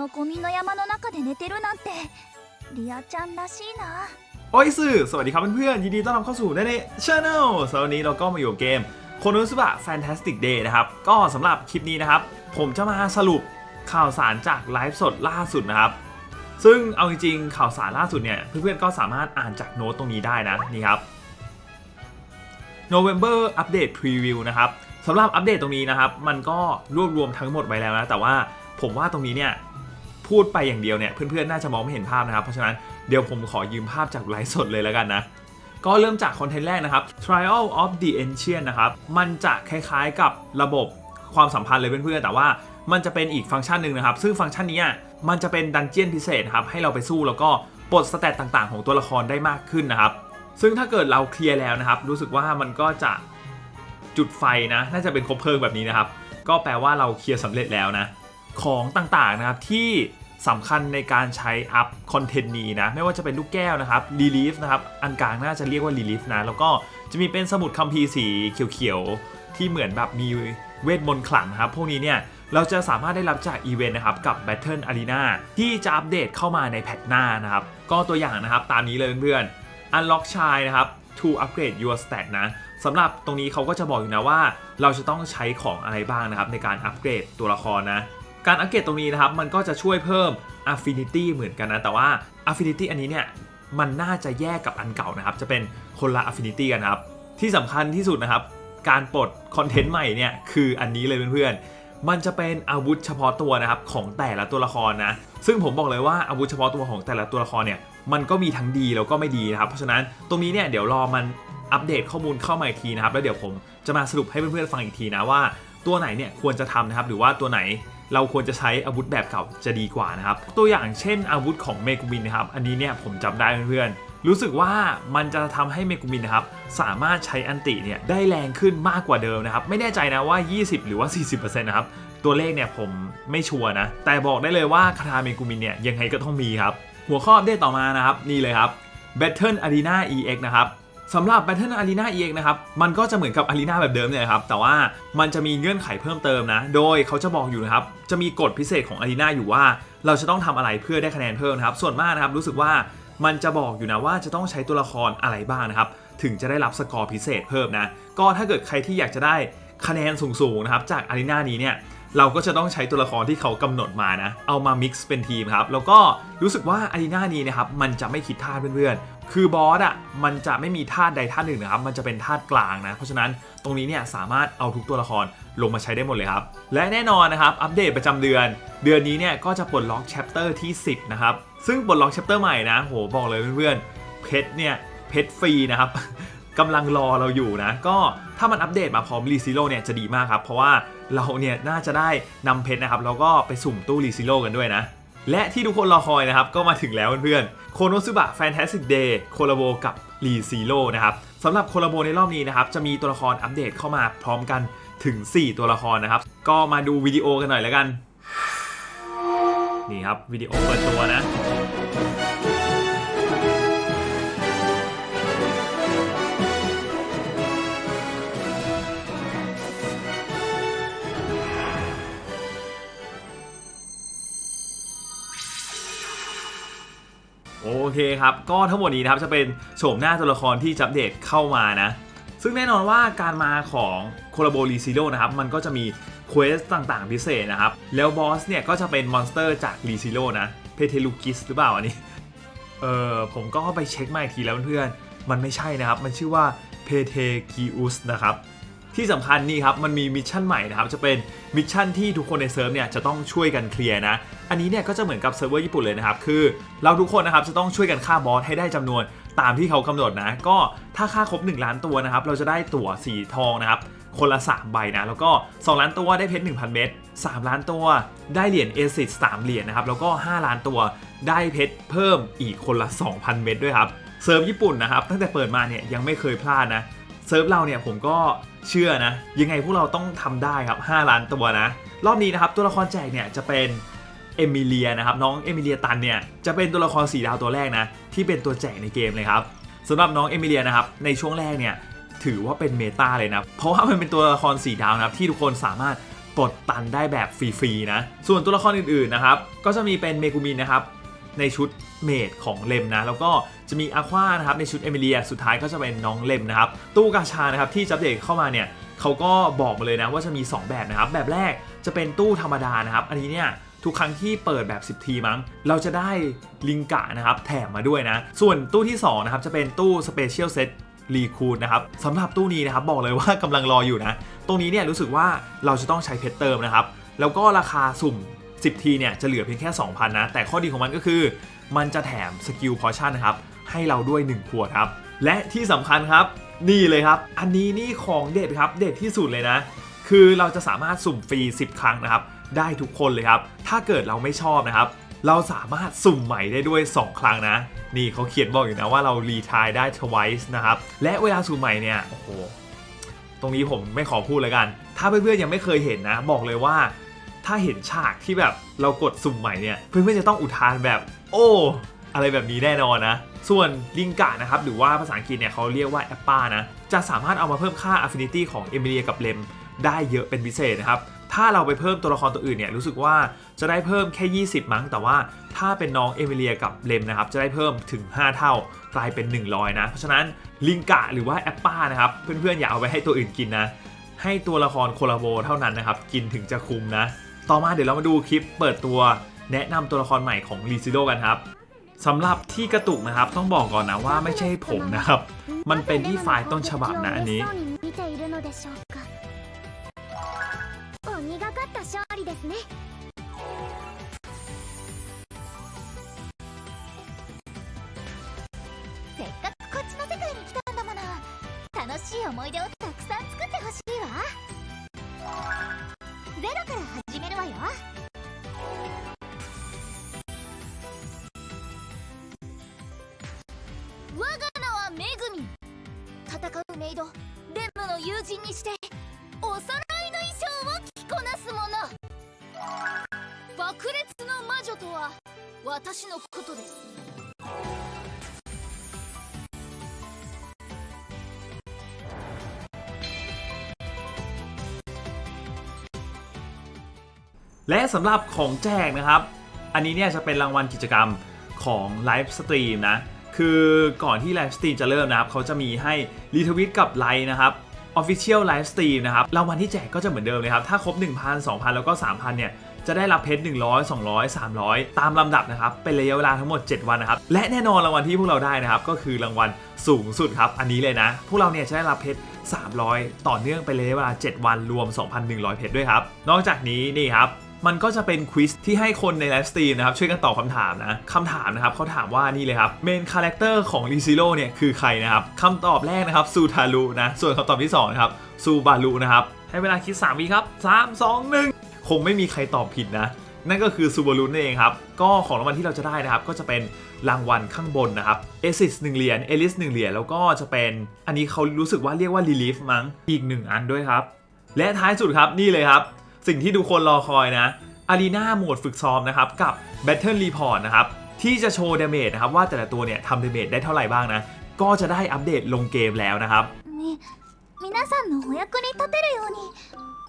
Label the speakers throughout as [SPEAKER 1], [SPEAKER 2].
[SPEAKER 1] のゴミの山の中で寝てるなんてリアちゃんらしいな
[SPEAKER 2] โอ้ยสื่อสวัสดีครับเพื่อนๆยินดีต้อนรับเข้าสู่ในช anel สำหรับวันนี้เราก็มาอยู่กับเกมโคโนสุบะ Fantastic Day นะครับ ก็สำหรับคลิปนี้นะครับ ผมจะมาสรุปข่าวสารจากไลฟ์สดล่าสุดนะครับ ซึ่งเอาจริงๆข่าวสารล่าสุดเนี่ย เพื่อนๆก็สามารถอ่านจากโน้ตตรงนี้ได้นะ นี่ครับ November Update Preview นะครับสำหรับอัปเดตตรงนี้นะครับ มันก็รวบรวมทั้งหมดไว้แล้วนะ แต่ว่าผมว่าตรงนี้เนี่ย พูดไปอย่างเดียวเนี่ยเพื่อนๆน่าจะมองไม่เห็นภาพนะครับ เพราะฉะนั้นเดี๋ยวผมขอยืมภาพจากไลฟ์สดเลยแล้วกันนะก็เริ่มจากคอนเทนต์แรกนะครับ Trial of the Ancient นะครับ มันจะคล้ายๆกับระบบความสัมพันธ์เลยเพื่อนๆ แต่ว่ามันจะเป็นอีกฟังก์ชันหนึ่งนะครับ ซึ่งฟังก์ชันนี้มันจะเป็นดันเจียนพิเศษครับ ให้เราไปสู้แล้วก็ปลดสเตตต่างๆ ของตัวละครได้มากขึ้นนะครับ ซึ่งถ้าเกิดเราเคลียร์แล้วนะครับ รู้สึกว่ามันก็จะจุดไฟนะ น่าจะเป็นคบเพลิงแบบนี้นะครับ ก็แปลว่าเราเคลียร์สำเร็จแล้วนะ ของต่างๆนะครับที่ สำคัญในการใช้อัพคอนเทนต์นี้นะ ไม่ว่าจะเป็นลูกแก้วนะครับรีลีฟนะครับ อันกลางน่าจะเรียกว่ารีลีฟนะ แล้วก็จะมีเป็นสมุดคัมภีร์สีเขียวๆ ที่เหมือนแบบมีเวทมนต์ขลังครับ พวกนี้เนี่ย เราจะสามารถได้รับจากอีเวนต์นะครับ กับ Battle Arena ที่จะอัปเดตเข้ามาในแพทหน้านะครับ ก็ตัวอย่างนะครับตามนี้เลยเพื่อนๆ Unlock ชายนะครับ to upgrade your stat นะสำหรับตรงนี้เขาก็จะบอกอยู่นะว่า เราจะต้องใช้ของอะไรบ้างนะครับในการอัปเกรดตัวละครนะ การอัปเกรดตรงนี้นะครับ มันก็จะช่วยเพิ่ม Affinity เหมือนกันนะ แต่ว่า Affinity อันนี้เนี่ย มันน่าจะแยกกับอันเก่านะครับ จะเป็นคนละ Affinity กันนะครับ ที่สำคัญที่สุดนะครับ การปลดคอนเทนต์ใหม่เนี่ย คืออันนี้เลยเพื่อนๆ มันจะเป็นอาวุธเฉพาะตัวนะครับ ของแต่ละตัวละครนะ ซึ่งผมบอกเลยว่าอาวุธเฉพาะตัวของแต่ละตัวละครเนี่ย มันก็มีทั้งดีแล้วก็ไม่ดีนะครับ เพราะฉะนั้นตรงนี้เนี่ยเดี๋ยวรอมันอัปเดตข้อมูลเข้ามาอีกทีนะครับ แล้วเดี๋ยวผมจะมาสรุปให้เพื่อนๆฟังอีกทีนะว่า ตัวไหนเนี่ยควรจะทำนะครับ หรือว่าตัวไหน เราควรจะใช้อาวุธแบบเก่าจะดีกว่านะครับ ตัวอย่างเช่นอาวุธของเมกุมินนะครับ อันนี้เนี่ยผมจำได้เพื่อนๆรู้สึกว่ามันจะทำให้เมกุมินนะครับสามารถใช้อันติเนี่ยได้แรงขึ้นมากกว่าเดิมนะครับ ไม่แน่ใจนะว่า 20 หรือว่า 40%นะครับ ตัวเลขเนี่ยผมไม่ชัวร์นะ แต่บอกได้เลยว่าคาถาเมกุมินเนี่ยยังไงก็ต้องมีครับ หัวข้อเดตต่อมานะครับ นี่เลยครับ Battle Arena EX นะครับ สำหรับ Battle Arena EX นะครับ มันก็จะเหมือนกับ Arena แบบเดิมเนี่ยครับ แต่ว่ามันจะมีเงื่อนไขเพิ่มเติมนะ โดยเขาจะบอกอยู่นะครับ จะมีกฎพิเศษของ Arena อยู่ว่า เราจะต้องทำอะไรเพื่อได้คะแนนเพิ่มนะครับ ส่วนมากนะครับรู้สึกว่ามันจะบอกอยู่นะว่าจะต้องใช้ตัวละครอะไรบ้างนะครับ ถึงจะได้รับสกอร์พิเศษเพิ่มนะ ก็ถ้าเกิดใครที่อยากจะได้คะแนนสูงๆนะครับจาก Arena นี้เนี่ย เราก็จะต้องใช้ตัวละครที่เขากำหนดมานะ เอามา mix เป็นทีมครับ แล้วก็รู้สึกว่าอารีนานี้นะครับ มันจะไม่คิดท่าเพื่อนๆ คือบอสอะ มันจะไม่มีท่าใดท่าหนึ่งนะครับ มันจะเป็นท่ากลางนะ เพราะฉะนั้นตรงนี้เนี่ยสามารถเอาทุกตัวละครลงมาใช้ได้หมดเลยครับ และแน่นอนนะครับ อัปเดตประจำเดือน เดือนนี้เนี่ยก็จะปลดล็อกแชปเตอร์ที่ 10 นะครับ ซึ่งปลดล็อกแชปเตอร์ใหม่นะ โห บอกเลยเพื่อนๆ เพชรเนี่ย เพชรฟรีนะครับ กำลังรอเราอยู่นะ ก็ถ้ามันอัปเดตมาพร้อมรีซิโร่เนี่ยจะดีมากครับ เพราะว่าเราเนี่ยน่าจะได้นำเพชรนะครับแล้วก็ไปสุ่มตู้รีซิโร่กันด้วยนะ และที่ทุกคนรอคอยนะครับ ก็มาถึงแล้วเพื่อนๆโคโนซุบะแฟนตาสติกเดย์โคลาโบกับรีซิโร่นะครับสำหรับโคลาโบในรอบนี้นะครับจะมีตัวละครอัปเดตเข้ามาพร้อมกันถึง 4 ตัวละครนะครับ ก็มาดูวิดีโอกันหน่อยแล้วกัน นี่ครับวิดีโอเปิดตัวนะ เคครับก็ทั้งหมดนี้นะครับจะเป็นโฉมหน้าตัวละครที่จัปเดตเข้ามานะ ซึ่งแน่นอนว่าการมาของโคลาโบรีซิโ o นะครับมันก็จะมีเควสต่างๆพิเศษนะครับ แล้วบอสเนี่ยก็จะเป็นมอนสเตอร์จากรีซิโ o นะเพเทลูกิสหรือเปล่าอันนี้ เออผมก็ไปเช็คมาอีกทีแล้วเพื่อนๆมันไม่ใช่นะครับ มันชื่อว่าเพเทกิอุสนะครับ ที่สำคัญนี่ครับมันมีมิชชั่นใหม่นะครับจะเป็นมิชชั่นที่ทุกคนในเซิร์ฟเนี่ยจะต้องช่วยกันเคลียร์นะ อันนี้เนี่ยก็จะเหมือนกับเซิร์ฟเวอร์ญี่ปุ่นเลยนะครับคือเราทุกคนนะครับจะต้องช่วยกันฆ่าบอสให้ได้จำนวนตามที่เขากำหนดนะ ก็ถ้าฆ่าครบ 1 ล้านตัวนะครับ เราจะได้ตั๋วสีทองนะครับ คนละ 3 ใบนะ แล้วก็ 2 ล้านตัวได้เพชร1,000 เม็ด3 ล้านตัว ได้เหรียญเอซิส3เหรียญนะครับ แล้วก็ 5 ล้านตัวได้เพชรเพิ่มอีกคนละ 2,000 เม็ดด้วยครับ เซิร์ฟญี่ปุ่นนะครับ ตั้งแต่เปิดมาเนี่ยยังไม่เคยพลาดนะ เซิร์ฟเราเนี่ยผมก็ เชื่อนะ ยังไงพวกเราต้องทำได้ครับ 5 ล้านตัวนะ รอบนี้นะครับตัวละครแจกเนี่ยจะเป็นเอมิเลียนะครับน้องเอมิเลียตันเนี่ยจะเป็นตัวละครสีดาวตัวแรกนะที่เป็นตัวแจกในเกมเลยครับสำหรับน้องเอมิเลียนะครับในช่วงแรกเนี่ยถือว่าเป็นเมตาเลยนะเพราะว่ามันเป็นตัวละครสีดาวนะครับที่ทุกคนสามารถปลดตันได้แบบฟรีๆนะส่วนตัวละครอื่นๆนะครับก็จะมีเป็นเมกุมินนะครับ ในชุดเมดของเลมนะ แล้วก็จะมีอาควานะครับในชุดเอมิเลีย สุดท้ายก็จะเป็นน้องเลมนะครับ ตู้กาชานะครับที่จับเด็กเข้ามาเนี่ยเขาก็บอกมาเลยนะว่าจะมี 2 แบบนะครับ แบบแรกจะเป็นตู้ธรรมดานะครับ อันนี้เนี่ยทุกครั้งที่เปิดแบบ 10 ทีมั้ง เราจะได้ลิงกะนะครับแถมมาด้วยนะ ส่วนตู้ที่2นะครับจะเป็นตู้สเปเชียลเซตรีคูดนะครับสำหรับตู้นี้นะครับบอกเลยว่ากำลังรออยู่นะ ตรงนี้เนี่ยรู้สึกว่าเราจะต้องใช้เพชรเติมนะครับ แล้วก็ราคาสุ่ม 10 ทีเนี่ยจะเหลือเพียงแค่ 2,000 นะ แต่ข้อดีของมันก็คือ มันจะแถมสกิลพอชั่นนะครับ ให้เราด้วย 1 ขวดครับ และที่สำคัญครับ นี่เลยครับ อันนี้นี่ของเด็ดครับ เด็ดที่สุดเลยนะ คือเราจะสามารถสุ่มฟรี 10 ครั้งนะครับ ได้ทุกคนเลยครับ ถ้าเกิดเราไม่ชอบนะครับ เราสามารถสุ่มใหม่ได้ด้วย 2 ครั้งนะ นี่เขาเขียนบอกอยู่นะว่าเรารีทายได้ twice นะครับ และเวลาสุ่มใหม่เนี่ย โอ้โห ตรงนี้ผมไม่ขอพูดเลยกัน ถ้าเพื่อนๆยังไม่เคยเห็นนะ บอกเลยว่า ถ้าเห็นฉากที่แบบเรากดสุ่มใหม่เนี่ยเพื่อนๆจะต้องอุทานแบบ โอ้อะไรแบบนี้แน่นอนนะ ส่วนลิงกะนะครับ หรือว่าภาษาอังกฤษเนี่ยเขาเรียกว่าแอปป้านะ จะสามารถเอามาเพิ่มค่า affinity ของเอมิเลียกับเลมได้เยอะเป็นพิเศษนะครับ ถ้าเราไปเพิ่มตัวละครตัวอื่นเนี่ยรู้สึกว่าจะได้เพิ่มแค่ 20 มั้ง แต่ว่าถ้าเป็นน้องเอมิเลียกับเลมนะครับ จะได้เพิ่มถึง 5 เท่ากลายเป็น 100 นะ เพราะฉะนั้นลิงกะหรือว่าแอปป้านะครับ เพื่อนๆอย่าเอาไปให้ตัวอื่นกินนะ ให้ตัวละครโคลาโบเท่านั้นนะครับ กินถึงจะคุ้มนะ ต่อมาเดี๋ยวเรามาดูคลิปเปิดตัวแนะนำตัวละครใหม่ของรีซิโดกันครับสำหรับที่กระตุกนะครับ ต้องบอกก่อนนะว่าไม่ใช่ผมนะครับ มันเป็นที่ไฟล์ต้นฉบับนะอันนี้
[SPEAKER 1] 見ているのでしょうか鬼がかった勝利ですねせっかくこっちの世界に来たんだもの楽しい思い出をたくさん作ってほしいわゼロから始 メイドレムの友人にしておさらいの衣装を着こなす者爆裂の魔女とは私のことです
[SPEAKER 2] และสำหรับของแจกนะครับ อันนี้เนี่ยจะเป็นรางวัลกิจกรรมของไลฟ์สตรีมนะ คือก่อนที่ไลฟ์สตรีมจะเริ่มนะครับเขาจะมีให้รีทวิตกับไลน์นะครับ Official Live Stream นะครับรางวัลที่แจกก็จะเหมือนเดิมเลยครับ ถ้าครบ 1,000 2,000 แล้วก็ 3,000 เนี่ย จะได้รับเพชร 100 200 300 ตามลำดับนะครับ เป็นระยะเวลาทั้งหมด 7 วันนะครับ และแน่นอนรางวัลที่พวกเราได้นะครับ ก็คือรางวัลสูงสุดครับ อันนี้เลยนะ พวกเราเนี่ยจะได้รับเพชร 300 ต่อเนื่องเป็นระยเวลา 7 วันรวม 2,100 เพชรด้วยครับ นอกจากนี้นี่ครับ มันก็จะเป็นควิสที่ให้คนในไลฟ์สตรีมนะครับช่วยกันตอบคำถามนะคำถามนะครับเขาถามว่านี่เลยครับเมนคาแรคเตอร์ของรีซิโร่เนี่ยคือใครนะครับคำตอบแรกนะครับซูทารุนะส่วนคำตอบที่2นะครับซูบารุนะครับให้เวลาคิด3วิครับ 3 2 1 คงไม่มีใครตอบผิดนะ นั่นก็คือซูบารุนั่นเองครับ ก็ของรางวัลที่เราจะได้นะครับ ก็จะเป็นรางวัลข้างบนนะครับเอซิสหนึ่งเหรียญเอลิสหนึ่งเหรียญแล้วก็จะเป็นอันนี้เขารู้สึกว่าเรียกว่ารีลีฟมั้งอีกหนึ่งอันด้วยครับ และท้ายสุดครับนี่เลยครับ สิ่งที่ทุกคนรอคอยนะอารีนาโหมดฝึกซ้อมนะครับ กับ Battle Report นะครับ ที่จะโชว์ดาเมจนะครับ ว่าแต่ละตัวเนี่ยทำดาเมจได้เท่าไหร่บ้างนะ ก็จะได้อัปเดตลงเกมแล้วนะครับ
[SPEAKER 1] み皆さんのお役に立てるように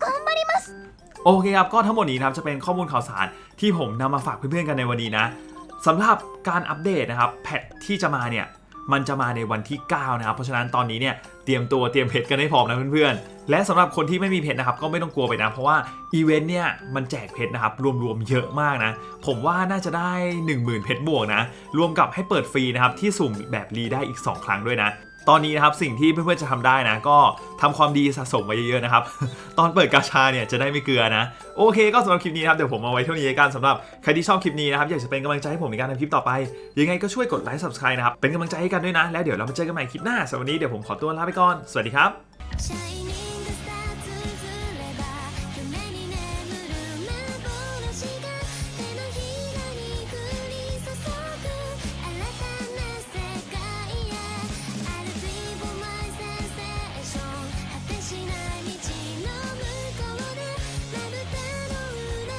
[SPEAKER 1] 頑張ります
[SPEAKER 2] โอเคครับ ก็ทั้งหมดนี้นะครับจะเป็นข้อมูลข่าวสารที่ผมนำมาฝากเพื่อนๆกันในวันนี้นะสำหรับการอัปเดตนะครับแพทที่จะมาเนี่ย มันจะมาในวันที่ 9 นะครับ เพราะฉะนั้นตอนนี้เนี่ยเตรียมตัวเตรียมเพชรกันให้พร้อมนะเพื่อนๆ และสำหรับคนที่ไม่มีเพชรนะครับก็ไม่ต้องกลัวไปนะ เพราะว่าอีเวนต์เนี่ยมันแจกเพชรนะครับรวมๆเยอะมากนะ ผมว่าน่าจะได้ 10,000เพชรบวกนะ รวมกับให้เปิดฟรีนะครับที่สุ่มแบบรีได้อีก 2 ครั้งด้วยนะ ตอนนี้นะครับสิ่งที่เพื่อนๆจะทำได้นะ ก็ทำความดีสะสมไว้เยอะๆนะครับ ตอนเปิดกาชาเนี่ยจะได้ไม่เกลือนะ โอเคก็สำหรับคลิปนี้นะครับเดี๋ยวผมเอาไว้เท่านี้กันสำหรับใครที่ชอบคลิปนี้นะครับอยากจะเป็นกำลังใจให้ผมในการทำคลิปต่อไป ยังไงก็ช่วยกดไลค์ subscribe นะครับเป็นกำลังใจให้กันด้วยนะ แล้วเดี๋ยวเรามาเจอกันใหม่คลิปหน้าสำหรับวันนี้เดี๋ยวผมขอตัวลาไปก่อนสวัสดีครับ